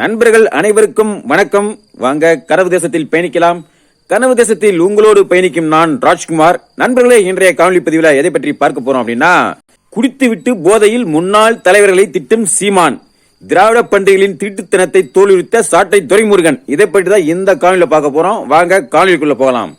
நண்பர்கள் அனைவருக்கும் வணக்கம். வாங்க கனவு தேசத்தில் பயணிக்கலாம். கனவு தேசத்தில் உங்களோடு பயணிக்கும் நான் ராஜ்குமார். நண்பர்களே இன்றைய காணொலி பதிவில் எதை பற்றி பார்க்க போறோம் அப்படின்னா குடித்துவிட்டு போதையில் முன்னாள் தலைவர்களை திட்டும் சீமான். திராவிட பண்டிகைகளின் திருட்டுத்தனத்தை தோலுரித்த சாட்டை துரைமுருகன். இதை பற்றி தான் இந்த காணொலியில பார்க்க போறோம். வாங்க காணொலிக்குள்ள போகலாம்.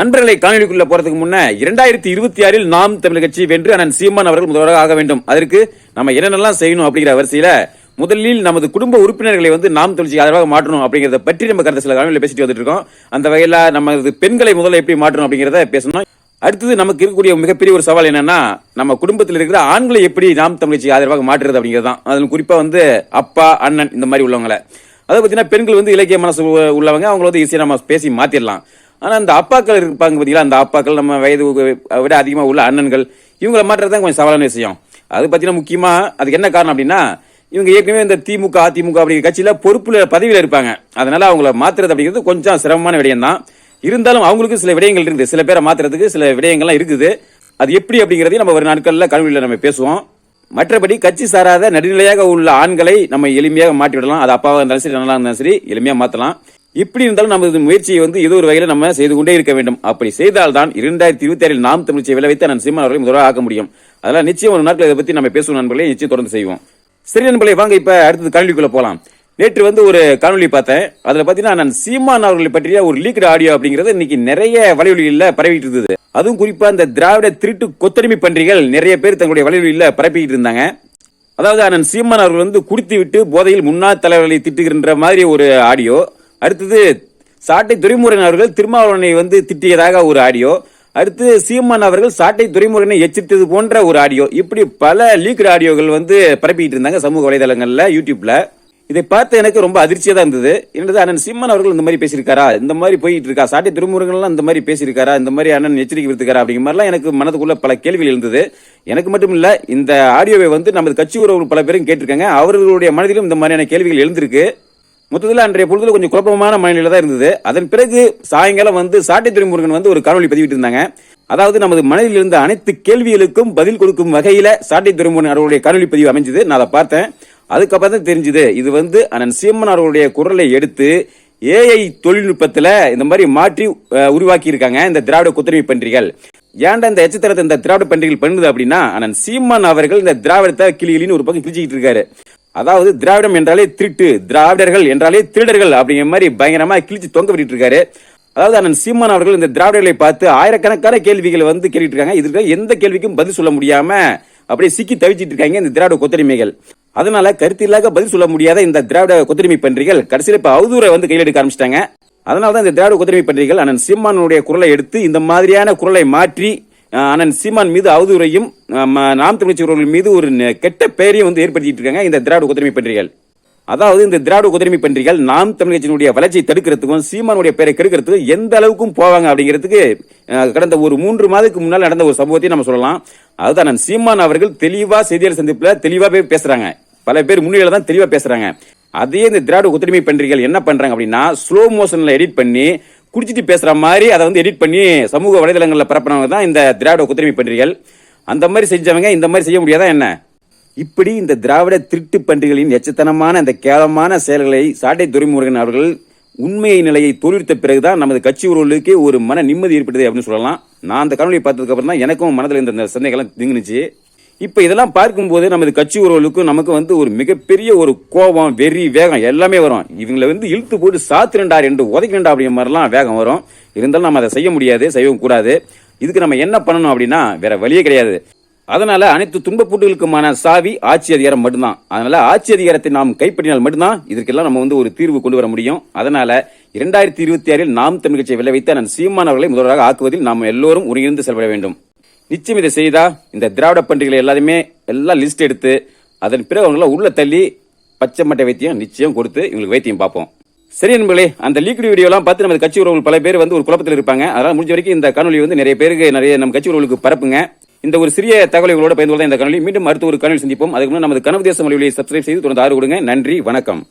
நண்பர்களை காணொலிக்குள்ள போறதுக்கு முன்ன இரண்டாயிரத்தி இருபத்தி ஆறில் நாம் தமிழ் கட்சி வென்று அண்ணன் சீமான் அவர்கள் முதல்வராக ஆக வேண்டும். அதற்கு நம்ம என்னென்னலாம் செய்யணும் அப்படிங்கிற வரிசையில முதலில் நமது குடும்ப உறுப்பினர்களை வந்து நாம் தொழிற்சி ஆதரவாக மாற்றணும் அப்படிங்கறத பற்றி நம்ம கடந்த சில காலங்களில் பேசிட்டு வந்துட்டு இருக்கோம். அந்த வகையில நமது பெண்களை முதல்ல எப்படி மாற்றணும் அப்படிங்கறத பேசணும். அடுத்தது நமக்கு இருக்கக்கூடிய மிகப்பெரிய ஒரு சவால் என்னன்னா நம்ம குடும்பத்தில் இருக்கிற ஆண்களை எப்படி நாம் தமிழ்ச்சி ஆதரவாக மாற்றுறது அப்படிங்கிறது தான் அதில் குறிப்பாக வந்து அப்பா அண்ணன் இந்த மாதிரி உள்ளவங்களை. அதை பார்த்தீங்கன்னா பெண்கள் வந்து இலக்கிய மனசு உள்ளவங்க. அவங்கள வந்து ஈஸியாக நம்ம பேசி மாற்றிடலாம் ஆனால் அந்த அப்பாக்கள் இருப்பாங்க பார்த்தீங்களா அந்த அப்பாக்கள் நம்ம வயது விட அதிகமாக உள்ள அண்ணன்கள் இவங்களை மாற்றுறது தான் கொஞ்சம் சவாலான விஷயம். அது பார்த்தீங்கன்னா முக்கியமாக அதுக்கு என்ன காரணம் அப்படின்னா இவங்க ஏற்கனவே இந்த திமுக அதிமுக அப்படிங்கிற கட்சியில் பொறுப்பில் பதவியில் இருப்பாங்க. அதனால அவங்கள மாத்துறது அப்படிங்கிறது கொஞ்சம் சிரமமான விடயம் தான் இருந்தாலும் அவங்களுக்கு சில விடயங்கள் இருக்குது. சில பேரை மாத்துறதுக்கு சில விடயங்கள்லாம் இருக்குது. அது எப்படி அப்படிங்கிறதையும் நம்ம ஒரு நாட்களில் கல்வியில் நம்ம பேசுவோம். மற்றபடி கட்சி சாராத நடுநிலையாக உள்ள ஆண்களை நம்ம எளிமையாக மாற்றி விடலாம் அது அப்பாவாக இருந்தாலும் சரி நல்லா இருந்தாலும் சரி எளிமையாக மாற்றலாம் இப்படி இருந்தாலும் நமது முயற்சியை வந்து ஏதோ ஒரு வகையில் நம்ம செய்து கொண்டே இருக்க வேண்டும். அப்படி செய்தால்தான் இரண்டாயிரத்தி இருபத்தி ஆறில் நாம் தமிழ்ச்சியை விளைவித்து நான் சீமான் அவர்களை முதலாக ஆக்க முடியும். அதெல்லாம் நிச்சயம் ஒரு நாட்கள் இதை பற்றி நம்ம பேசுவோம் நண்பர்களே. நிச்சயம் தொடர்ந்து செய்வோம். சரி நண்பர்களே வாங்க இப்போ அடுத்தது கல்விக்குள்ளே போகலாம் நேற்று வந்து ஒரு காணொலி பார்த்தேன். அதில் பார்த்தீங்கன்னா நான் சீமான் அவர்களை பற்றிய ஒரு லீக்டு ஆடியோ அப்படிங்கிறது இன்னைக்கு நிறைய வலைவலிகளில் பரவிட்டு இருந்தது. அதுவும் குறிப்பாக இந்த திராவிட திருட்டு கொத்தடிமை பன்றிகள் நிறைய பேர் தங்களுடைய வலைவலிகளில் பரப்பிக்கிட்டு இருந்தாங்க. அதாவது அண்ணன் சீமான் அவர்கள் வந்து குடித்து விட்டு போதையில் முன்னாள் தலைவர்களை திட்டுகின்ற மாதிரி ஒரு ஆடியோ அடுத்தது சாட்டை துரைமுருகன் அவர்கள் திருமாவளவனை வந்து திட்டியதாக ஒரு ஆடியோ அடுத்து சீமான் அவர்கள் சாட்டை துறைமுகனை எச்சரித்தது போன்ற ஒரு ஆடியோ. இப்படி பல லீக்டு ஆடியோகள் வந்து பரப்பிட்டு இருந்தாங்க சமூக வலைதளங்கள்ல யூடியூப்ல. இதை பார்த்து எனக்கு ரொம்ப அதிர்ச்சியா தான் இருந்தது. என்னது அண்ணன் சிம்மன் அவர்கள் இந்த மாதிரி பேசியிருக்காரா? இந்த மாதிரி போயிட்டு இருக்கா? சாட்டை திருமுருகன்லாம் இந்த மாதிரி பேசியிருக்காரா? இந்த மாதிரி அண்ணன் எச்சரிக்கை விடுத்துக்காரா அப்படிங்கிற மாதிரிலாம் எனக்கு மனதுக்குள்ள பல கேள்விகள் இருந்தது எனக்கு மட்டும் இல்ல இந்த ஆடியோவை வந்து நமது கட்சி உறவுகள் பல பேரும் கேட்டிருக்காங்க. அவர்களுடைய மனதிலும் இந்த மாதிரியான கேள்விகள் எழுந்திருக்கு. மொத்தத்தில் அன்றைய பொழுதுல கொஞ்சம் குழப்பமான மனநிலை தான் இருந்தது. அதன் பிறகு சாயங்காலம் வந்து சாட்டை துறைமுருகன் வந்து ஒரு காணொலி பதிவிட்டு இருந்தாங்க. அதாவது நமது மனதில் இருந்த அனைத்து கேள்விகளுக்கும் பதில் கொடுக்கும் வகையில சாட்டை துறைமுருகன் அவர்களுடைய காணொலி பதிவு அமைஞ்சது. நான் அதை பார்த்தேன். அதுக்கப்புறம் தான் தெரிஞ்சது. இது வந்து அண்ணன் சீமன் அவர்களுடைய குரலை எடுத்து ஏஐ தொழில்நுட்பத்துல இந்த மாதிரி மாற்றி உருவாக்கி இருக்காங்க இந்த திராவிட குத்தரிமை பன்றிகள். ஏன்டா இந்த எச்சத்தரத்தை இந்த திராவிட பன்றிகள் பண்ணுது அப்படின்னா அண்ணன் சீமான் அவர்கள் இந்த திராவிடத்தை கிளிகளின்னு ஒரு பக்கம் கிழிச்சிக்கிட்டு இருக்காரு. அதாவது திராவிடம் என்றாலே திருட்டு திராவிடர்கள் என்றாலே திருடர்கள் அப்படிங்கிற மாதிரி பயங்கரமா கிழிச்சு தொங்க விட்டுட்டு இருக்காரு அதாவது அண்ணன் சீமான் அவர்கள் இந்த திராவிடர்களை பார்த்து ஆயிரக்கணக்கான கேள்விகள் வந்து கேட்டுட்டு இருக்காங்க இதுக்கு எந்த கேள்விக்கும் பதில் சொல்ல முடியாம அப்படியே சிக்கி தவிச்சிட்டு இருக்காங்க இந்த திராவிட கொத்தடிமைகள். அதனால கருத்தில்லாக பதில் சொல்ல முடியாத இந்த திராவிட கொத்தடிமை பன்றிகள் கடைசியில் இப்ப அவதூரை வந்து கையில் எடுக்க ஆரம்பிச்சிட்டாங்க. அதனால தான் இந்த திராவிட கொத்தடிமை பன்றிகள் அண்ணன் சீமானுடைய குரலை எடுத்து இந்த மாதிரியான குரலை மாற்றி அண்ணன் சீமான் மீது அவதூறையும் நாம் தமிழ்ச்சி உறவுகள் மீது ஒரு கெட்ட பெயரையும் வந்து ஏற்படுத்திட்டு இருக்காங்க. இந்த திராவிட கொத்தடிமை பன்றிகள். அதாவது இந்த திராவிட குதிரைமை பன்றிகள் நாம் தமிழகத்தினுடைய வளர்ச்சியை தடுக்கிறதுக்கும் சீமானுடைய பேரை கெடுக்கிறதுக்கும் எந்த அளவுக்கும் போவாங்க அப்படிங்கிறதுக்கு கடந்த ஒரு மூன்று மாதத்துக்கு முன்னால் நடந்த ஒரு சம்பவத்தை நம்ம சொல்லலாம். அதுதான் நான் சீமான் அவர்கள் தெளிவா செய்தியாளர் சந்திப்புல தெளிவா போய் பேசுறாங்க. பல பேர் முன்னிலையில தான் தெளிவா பேசுறாங்க. அதே இந்த திராவிட குதிரைமை பன்றிகள் என்ன பண்றாங்க அப்படின்னா ஸ்லோ மோஷன்ல எடிட் பண்ணி குடிச்சிட்டு பேசுகிற மாதிரி அதை வந்து எடிட் பண்ணி சமூக வலைதளங்களில் பரப்பினவங்க தான் இந்த திராவிட குதிரைமை பன்றிகள். அந்த மாதிரி செஞ்சவங்க இந்த மாதிரி செய்ய முடியாதா என்ன? இப்படி இந்த திராவிட திருட்டு பன்றிகளின் எச்சத்தனமான அந்த கேவலமான செயல்களை சாட்டை துரைமுருகன் அவர்கள் உண்மையை நிலையை தோல்வித்த பிறகுதான் நமது கட்சி உறவுகளுக்கு ஒரு மன நிம்மதி ஏற்பட்டது அப்படின்னு சொல்லலாம். நான் அந்த காணொலியை பார்த்ததுக்கு அப்புறம் தான் எனக்கும் மனதில் இருந்த இந்த சந்தேகம்லாம் திங்குனுச்சு. இப்ப இதெல்லாம் பார்க்கும்போது நமது கட்சி உறவுகளுக்கும் நமக்கு வந்து ஒரு மிகப்பெரிய ஒரு கோபம் வெறி வேகம் எல்லாமே வரும். இவங்களை வந்து இழுத்து போட்டு சாத்துறண்டா ரெண்டு உதைக்கண்டா அப்படிங்கிற மாதிரிலாம் வேகம் வரும். இருந்தாலும் நம்ம அதை செய்ய முடியாது செய்யவும் கூடாது. இதுக்கு நம்ம என்ன பண்ணணும் அப்படின்னா வேற வழியே கிடையாது. அதனால அனைத்து துன்பப்பூட்டுகளுக்குமான சாவி ஆட்சி அதிகாரம் மட்டும்தான். அதனால ஆட்சி அதிகாரத்தை நாம் கைப்பற்றினால் மட்டும்தான் இதற்கெல்லாம் நம்ம வந்து ஒரு தீர்வு கொண்டு வர முடியும். அதனால இரண்டாயிரத்தி இருபத்தி ஆறில் நாம் தமிழ் கட்சியை விளைவித்த நான் சீமான் அவர்களை முதல்வராக ஆக்குவதில் நாம் எல்லோரும் ஒருங்கிணைந்து செயல்பட வேண்டும். நிச்சயம் இதை செய்தா இந்த திராவிட பண்டிகைகள் எல்லாத்தையுமே எல்லாம் லிஸ்ட் எடுத்து அதன் பிறகு அவங்கள உள்ள தள்ளி பச்சை மட்டை வைத்தியம் நிச்சயம் கொடுத்து இவங்களுக்கு வைத்தியம் பார்ப்போம். சரி நண்பர்களே அந்த லீக் வீடியோலாம் பார்த்து நம்ம கட்சி உறவுகள் பல பேர் வந்து ஒரு குழப்பத்தில் இருப்பாங்க. அதனால முடிஞ்ச வரைக்கும் இந்த காணொலி வந்து நிறைய பேருக்கு நிறைய நம்ம கட்சி உறவுகளுக்கு பரப்புங்க. இந்த ஒரு சிறிய தகவல்களோட பயந்து கொள்ள இந்த காணொலி மீண்டும் அடுத்த ஒரு காணொலி சந்திப்போம். அதுக்கு முன்னாடி நமது கனவு தேச மொழியை சப்ஸ்கிரைப் செய்து தொடர்ந்து ஆறு கொடுங்க. நன்றி வணக்கம்.